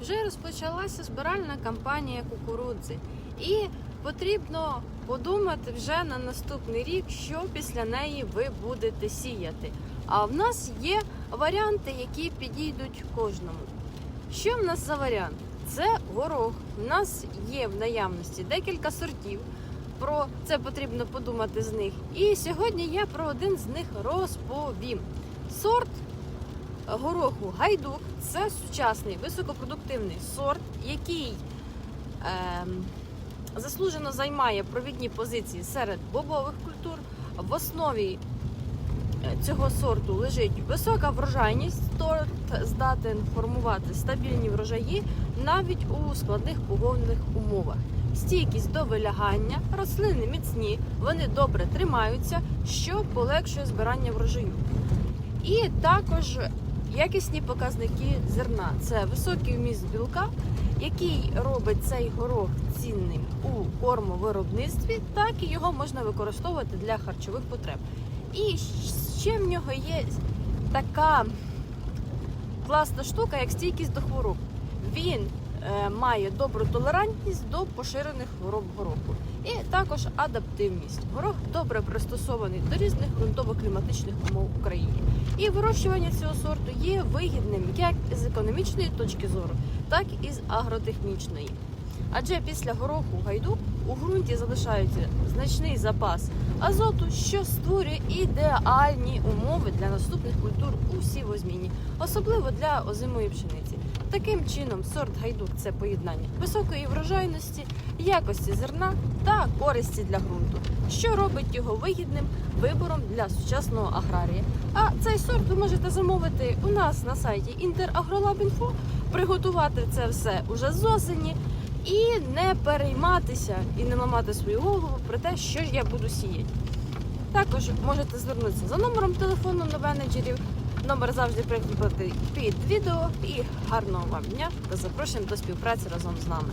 вже розпочалася збиральна кампанія кукурудзи, і потрібно подумати вже на наступний рік, що після неї ви будете сіяти. А в нас є варіанти, які підійдуть кожному. Що в нас за варіант? Це горох. У нас є в наявності декілька сортів. Про це потрібно подумати з них. І сьогодні я про один з них розповім. Сорт гороху гайдук це сучасний високопродуктивний сорт, який ем, заслужено займає провідні позиції серед бобових культур. В основі е, цього сорту лежить висока врожайність. Сорт здатен формувати стабільні врожаї навіть у складних погодних умовах. Стійкість до вилягання, рослини міцні, вони добре тримаються, що полегшує збирання врожаю. І також якісні показники зерна це високий вміст білка, який робить цей горох цінним у кормовиробництві, так і його можна використовувати для харчових потреб. І ще в нього є така класна штука, як стійкість до хвороб. Він має добру толерантність до поширених хвороб гороху. І також адаптивність. Горох добре пристосований до різних ґрунтово-кліматичних умов в Україні. І вирощування цього сорту є вигідним як з економічної точки зору, так і з агротехнічної. Адже після гороху гайду у ґрунті залишається значний запас азоту, що створює ідеальні умови для наступних культур у сівозміні, особливо для озимої пшениці. Таким чином, сорт гайдук це поєднання високої врожайності, якості зерна та користі для ґрунту, що робить його вигідним вибором для сучасного аграрія. А цей сорт ви можете замовити у нас на сайті Interagrolab.info, приготувати це все уже з осені. І не перейматися і не ламати свою голову про те, що ж я буду сіяти. Також можете звернутися за номером телефону до менеджерів. Номер завжди прикріпити під відео. І гарного вам дня та запрошуємо до співпраці разом з нами.